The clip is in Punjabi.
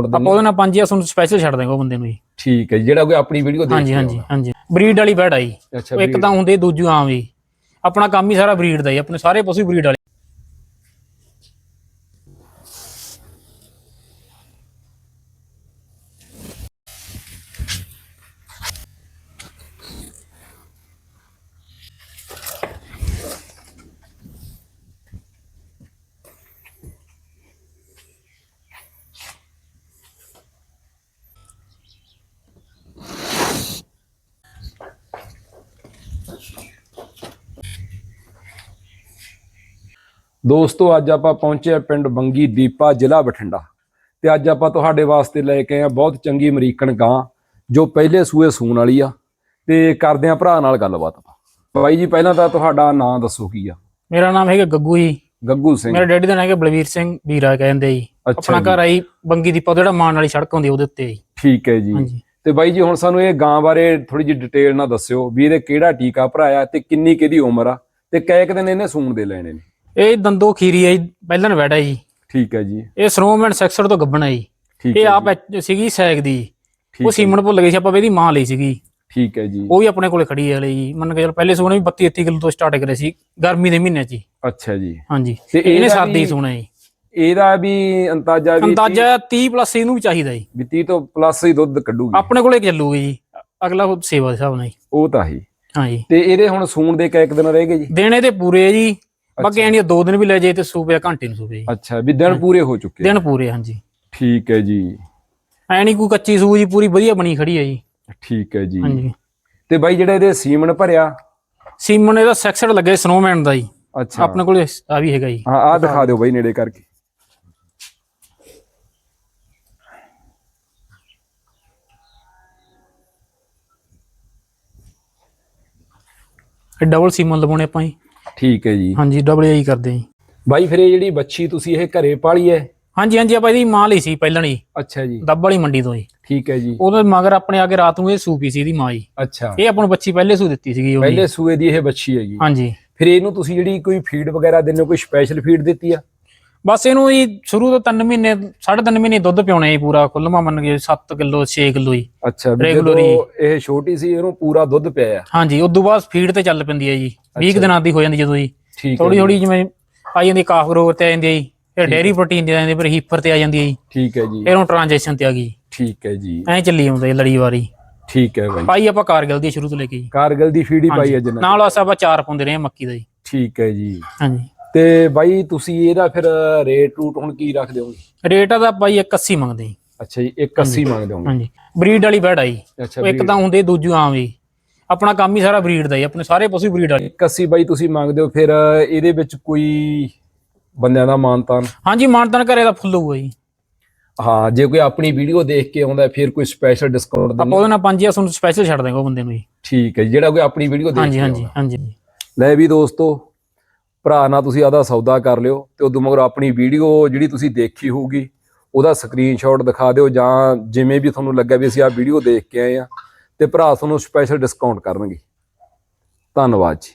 ਆਪਾਂ ਉਹਦੇ ਨਾਲ 5000 ਤੁਹਾਨੂੰ ਸਪੈਸ਼ਲ ਛੱਡ ਦਾਂਗੇ ਉਹ ਬੰਦੇ ਨੂੰ ਜੀ ਠੀਕ ਹੈ ਜੀ, ਜਿਹੜਾ ਕੋਈ ਆਪਣੀ ਵੀਡੀਓ ਦੇਖ ਹਾਂਜੀ ਹਾਂਜੀ ਹਾਂਜੀ ਬਰੀਡ ਵਾਲੀ ਬੈਡ। ਅੱਛਾ ਉਹ ਇੱਕ breed। ਤਾਂ ਹੁੰਦੇ ਦੂਜੀ ਆਮ ਜੀ ਆਪਣਾ ਕੰਮ ਹੀ ਸਾਰਾ ਬਰੀਡ ਦਾ ਹੀ ਆਪਣੇ ਸਾਰੇ ਪਸ਼ੂ ਬਰੀਡ ਵਾਲੇ ਦੋਸਤੋ ਅੱਜ ਆਪਾਂ ਪਹੁੰਚੇ ਹਾਂ ਪਿੰਡ ਬੰਗੀ ਦੀਪਾ ਜ਼ਿਲ੍ਹਾ ਬਠਿੰਡਾ। ਤੇ ਅੱਜ ਆਪਾਂ ਤੁਹਾਡੇ ਵਾਸਤੇ ਲੈ ਕੇ ਆਏ ਹਾਂ ਬਹੁਤ ਚੰਗੀ ਅਮਰੀਕਨ ਗਾਂ ਜੋ ਪਹਿਲੇ ਸੂਏ ਸੂਣ ਵਾਲੀ ਆ। ਤੇ ਕਰਦੇ ਆ ਭਰਾ ਨਾਲ ਗੱਲਬਾਤ ਬਾਈ ਜੀ ਪਹਿਲਾਂ ਤਾਂ ਤੁਹਾਡਾ ਨਾਮ ਦੱਸੋ ਕੀ ਆ? ਮੇਰਾ ਨਾਮ ਹੈਗਾ ਗੱਗੂ ਜੀ। ਗੱਗੂ ਸਿੰਘ। ਮੇਰੇ ਡੈਡੀ ਦਾ ਨਾਮ ਹੈਗਾ ਬਲਵੀਰ ਸਿੰਘ ਵੀਰਾ ਕਹਿੰਦੇ ਜੀ। ਆਪਣਾ ਘਰ ਆਈ ਬੰਗੀ ਦੀਪਾ ਜਿਹੜਾ ਮਾਨ ਵਾਲੀ ਸੜਕ ਹੁੰਦੀ ਉਹਦੇ ਉੱਤੇ ਜੀ। ਠੀਕ ਹੈ ਜੀ। ਤੇ ਬਾਈ ਜੀ ਹੁਣ ਸਾਨੂੰ ਇਹ ਗਾਂ ਬਾਰੇ ਥੋੜੀ ਜਿਹੀ ਡਿਟੇਲ ਨਾਲ ਦੱਸਿਓ ਵੀ ਇਹਦੇ ਕਿਹੜਾ ਟੀਕਾ ਭਰਾਇਆ ਤੇ ਕਿੰਨੀ ਕਿਹਦੀ ਉਮਰ ਆ ਤੇ ਕੈ ਕੁ ਦਿਨ ਇਹਨੇ ਸੂਣ ਦੇ ਲੈਣੇ ਨੇ। ਇਹ ਦੰਦੋ ਖੀਰੀ ਹੈ ਜੀ ਪਹਿਲਾਂ ਵੈੜਾ ਜੀ। ਠੀਕ ਹੈ ਜੀ। ਇਹ ਸਨੋਮੈਨ ਸੈਕਸਰ ਤੋਂ ਗੱਬਣਾ ਜੀ। ਠੀਕ ਇਹ ਹੈ ਆਪ ਐਚ- ਸੀਗੀ ਸੈਗ ਦੀ। ਠੀਕ ਉਹ ਹੈ ਸੀਮਨ ਭੁੱਲ ਗਈ ਸੀ ਆਪਾਂ ਵੀ ਇਹਦੀ ਮਾਂ ਲਈ ਸੀਗੀ। ਠੀਕ ਹੈ ਜੀ। ਉਹ ਵੀ ਆਪਣੇ ਕੋਲੇ ਖੜੀ ਹੈ ਹਲੇ ਜੀ। ਮੰਨ ਕੇ ਚਲ ਪਹਿਲੇ ਸੋਨੇ ਵੀ 32 33 ਕਿਲੋ ਤੋਂ ਸਟਾਰਟ ਕਰੇ ਸੀ ਗਰਮੀ ਦੇ ਮਹੀਨੇ 'ਚ ਜੀ। ਅੱਛਾ ਜੀ। ਹਾਂਜੀ। ਤੇ ਇਹਨੇ ਇਹਦਾ ਸਰਦੀ ਵੀ- ਸੋਨਾ ਜੀ। ਇਹਦਾ ਵੀ ਅੰਦਾਜ਼ਾ ਵੀ ਅੰਦਾਜ਼ਾ 30 ਪਲੱਸ ਇਹਨੂੰ ਵੀ ਚਾਹੀਦਾ ਜੀ। ਵੀ 30 ਤੋਂ ਪਲੱਸ ਹੀ ਦੁੱਧ ਕੱਢੂਗੀ। ਆਪਣੇ ਕੋਲੇ ਚੱਲੂਗੀ ਜੀ। ਅਗਲਾ ਉਹ ਸੇਵਾ ਦੇ ਹਿਸਾਬ ਨਾਲ ਜੀ। ਉਹ ਤਾਂ ਹੀ। ਹਾਂਜੀ। ਤੇ ਇਹਦੇ ਹੁਣ ਸੂਣ ਦੇ ਕੈ ਇੱਕ ਦਿਨ ਰਹਿ ਗਏ ਜੀ? ਦੇਣੇ ਤੇ ਪੂਰੇ ਜੀ। ਬਾਕੀ ਐਂ ਨੀ ਦੋ ਦਿਨ ਵੀ ਲੈ ਜੇ ਤੇ ਸੂਪੇ ਘੰਟੇ ਨੂੰ ਸੂਪੇ ਜੀ। ਅੱਛਾ ਵੀ ਦਿਨ ਪੂਰੇ ਹੋ ਚੁੱਕੇ ਦਿਨ ਪੂਰੇ ਹਾਂਜੀ। ਠੀਕ ਹੈ ਜੀ। ਐ ਨਹੀਂ ਕੋਈ ਕੱਚੀ ਸੂ ਜੀ ਪੂਰੀ ਵਧੀਆ ਬਣੀ ਖੜੀ ਹੈ ਜੀ। ਠੀਕ ਹੈ ਜੀ। ਹਾਂਜੀ। ਤੇ ਬਾਈ ਜਿਹੜਾ ਇਹਦੇ ਸੀਮਨ ਭਰਿਆ? ਸੀਮਨ ਇਹਦਾ ਸੈਕਸਡ ਲੱਗੇ ਸਨੋਮੈਨ ਦਾ ਜੀ। ਅੱਛਾ। ਆਪਣੇ ਕੋਲੇ ਆ ਵੀ ਹੈਗਾ ਜੀ। ਹਾਂ ਆ ਦਿਖਾ ਦਿਓ ਬਾਈ ਨੇੜੇ ਕਰਕੇ। ਇਹ ਡਬਲ ਸੀਮਨ ਲਵਾਉਣੇ ਆਪਾਂ ਜੀ। ਠੀਕ ਹੈ ਜੀ। ਹਾਂਜੀ ਡਬਲ ਈ ਕਰਦੇ ਜੀ। ਬਾਈ ਫਿਰ ਇਹ ਜਿਹੜੀ ਬੱਚੀ ਤੁਸੀਂ ਇਹ ਘਰੇ ਪਾਲੀ ਹੈ? ਹਾਂਜੀ ਹਾਂਜੀ ਆਪਾਂ ਇਹਦੀ ਮਾਂ ਲਈ ਸੀ ਪਹਿਲਾਂ ਹੀ। ਅੱਛਾ ਜੀ। ਦੱਬ ਵਾਲੀ ਮੰਡੀ ਤੋਂ ਜੀ। ਠੀਕ ਹੈ ਜੀ। ਉਹਦੇ ਮਗਰ ਆਪਣੇ ਆ ਕੇ ਰਾਤ ਨੂੰ ਇਹ ਸੂਪੀ ਸੀ ਇਹਦੀ ਮਾਂ ਜੀ। ਅੱਛਾ। ਇਹ ਆਪਾਂ ਨੂੰ ਬੱਚੀ ਪਹਿਲੇ ਸੂ ਦਿੱਤੀ ਸੀਗੀ ਉਹ ਪਹਿਲੇ ਸੂਏ ਦੀ ਇਹ ਬੱਚੀ ਹੈਗੀ। ਹਾਂਜੀ। ਫਿਰ ਇਹਨੂੰ ਤੁਸੀਂ ਜਿਹੜੀ ਕੋਈ ਫੀਡ ਵਗੈਰਾ ਦਿੰਦੇ ਹੋ ਕੋਈ ਸਪੈਸ਼ਲ ਫੀਡ ਦਿੱਤੀ ਆ? ਬਸ ਇਹਨੂੰ ਜੀ ਸ਼ੁਰੂ ਤੋਂ 3 ਮਹੀਨੇ 3.5 ਮਹੀਨੇ ਦੁੱਧ ਪਿਉਣਾ ਜੀ ਪੂਰਾ ਕੁੱਲਮਾ ਮੰਨ ਕੇ 7 ਕਿਲੋ 6 ਕਿਲੋ ਜੀ ਅੱਛਾ ਵੀ Regular ਜਦੋਂ ਇਹ ਛੋਟੀ ਸੀ ਇਹਨੂੰ ਪੂਰਾ ਦੁੱਧ ਪਿਆ ਆ? ਹਾਂਜੀ ਉਦੋਂ ਬਾਅਦ ਫੀਡ ਤੇ ਚੱਲ ਪੈਂਦੀ ਹੈ ਜੀ। 20 ਕੁ ਦਿਨਾਂ ਦੀ ਹੋ ਜਾਂਦੀ ਜਦੋਂ ਜੀ। ਠੀਕ ਹੈ ਥੋੜੀ ਜੀ, ਥੋੜੀ ਜਿਵੇਂ ਆ ਜਾਂਦੀ ਕਾਫ ਤੇ ਆ ਜਾਂਦੀ ਹੈ ਜੀ। ਫਿਰ ਡੇਰੀ ਪ੍ਰੋਟੀਨ ਤੇ ਆ ਜਾਂਦੀ ਹੈ, ਫਿਰ ਤੇ ਆ ਜਾਂਦੀ ਹੈ ਜੀ। ਠੀਕ ਹੈ ਜੀ। ਫਿਰ ਹੁਣ ਟ੍ਰਾਂਜੈਕਸ਼ਨ ਤੇ ਆ ਗਈ। ਠੀਕ ਹੈ ਜੀ। ਐਂ ਚੱਲੀ ਆਉਂਦਾ ਲੜੀ ਵਾਰੀ। ਠੀਕ ਹੈ ਬਾਈ। ਪਾਈ ਆਪਾਂ ਕਾਰਗਿਲ ਦੀ ਸ਼ੁਰੂ ਤੋਂ ਲੈ ਕੇ ਜੀ। ਕਾਰਗਲ ਦੀ ਫੀਡ ਹੀ ਪਾਈ ਹੈ ਜਨਾ ਨਾਲ ਅਸਾਂ ਆਪਾਂ ਚਾਰ ਪਾਉਂਦੇ ਰਹੇ ਹਾਂ ਮੱਕੀ ਦਾ ਜੀ। ਠੀਕ ਹੈ ਜੀ। ਹਾਂਜੀ। ਤੇ ਬਾਈ ਤੁਸੀਂ ਇਹਦਾ ਫਿਰ ਰੇਟ ਰੂਟ ਹੁਣ ਕੀ ਰੱਖਦੇ ਹੋਗੇ ਰੇਟ ਆ ਦਾ ਪਾਈ 81 ਮੰਗਦੇ ਜੀ। ਅੱਛਾ ਜੀ 180 ਮੰਗਦੇ ਹੋਗੇ ਹਾਂਜੀ। ਬਰੀਡ ਵਾਲੀ ਬੈਡ ਆਈ ਅੱਛਾ ਉਹ ਇੱਕ ਤਾਂ ਹੁੰਦੇ ਦੂਜੀ ਆਮ ਜੀ ਆਪਣਾ ਕੰਮ ਹੀ ਸਾਰਾ ਬਰੀਡ ਦਾ ਹੀ ਆਪਣੇ ਸਾਰੇ ਪਸ਼ੂ ਬਰੀਡ ਵਾਲੇ। 180 ਬਾਈ ਤੁਸੀਂ ਮੰਗਦੇ ਹੋ ਫਿਰ ਇਹਦੇ ਵਿੱਚ ਕੋਈ ਬੰਦਿਆਂ ਦਾ ਮਾਨਤਾਨ? ਹਾਂਜੀ ਮਾਨਤਨ ਘਰੇ ਦਾ ਫੁੱਲ ਹੋਊਗਾ ਜੀ। ਹਾਂ ਜੇ ਕੋਈ ਆਪਣੀ ਵੀਡੀਓ ਦੇਖ ਕੇ ਆਉਂਦਾ ਫਿਰ ਕੋਈ ਸਪੈਸ਼ਲ ਡਿਸਕਾਊਂਟ ਆਪਾਂ ਦਿੰਦੇ। ਉਹਦੇ ਨਾਲ 5000 ਤੁਹਾਨੂੰ ਸਪੈਸ਼ਲ ਛੱਡ ਦਾਂਗੇ ਉਹ ਬੰਦੇ ਨੂੰ ਜੀ। ਠੀਕ ਹੈ ਜੀ, ਜਿਹੜਾ ਕੋਈ ਆਪਣੀ ਵੀਡੀਓ ਦੇਖ ਹਾਂਜੀ ਕੇ ਹਾਂਜੀ। ਹਾਂਜੀ। ਲੈ ਵੀ ਦੋਸਤੋ ਭਰਾ ਨਾਲ ਤੁਸੀਂ ਆਦਾ ਸੌਦਾ ਕਰ ਲਿਓ ਤੇ ਉਦੋਂ ਮਗਰ ਆਪਣੀ ਵੀਡੀਓ ਜਿਹੜੀ ਤੁਸੀਂ ਦੇਖੀ ਹੋਊਗੀ, ਉਹਦਾ ਸਕਰੀਨਸ਼ਾਟ ਦਿਖਾ ਦਿਓ ਜਾਂ ਜਿਵੇਂ ਵੀ ਤੁਹਾਨੂੰ ਲੱਗਿਆ ਵੀ ਅਸੀਂ ਆਹ ਵੀਡੀਓ ਦੇਖ ਕੇ ਆਏ ਆ ਤੇ ਭਰਾ ਤੁਹਾਨੂੰ ਸਪੈਸ਼ਲ ਡਿਸਕਾਊਂਟ ਕਰਨਗੇ। ਧੰਨਵਾਦ ਜੀ।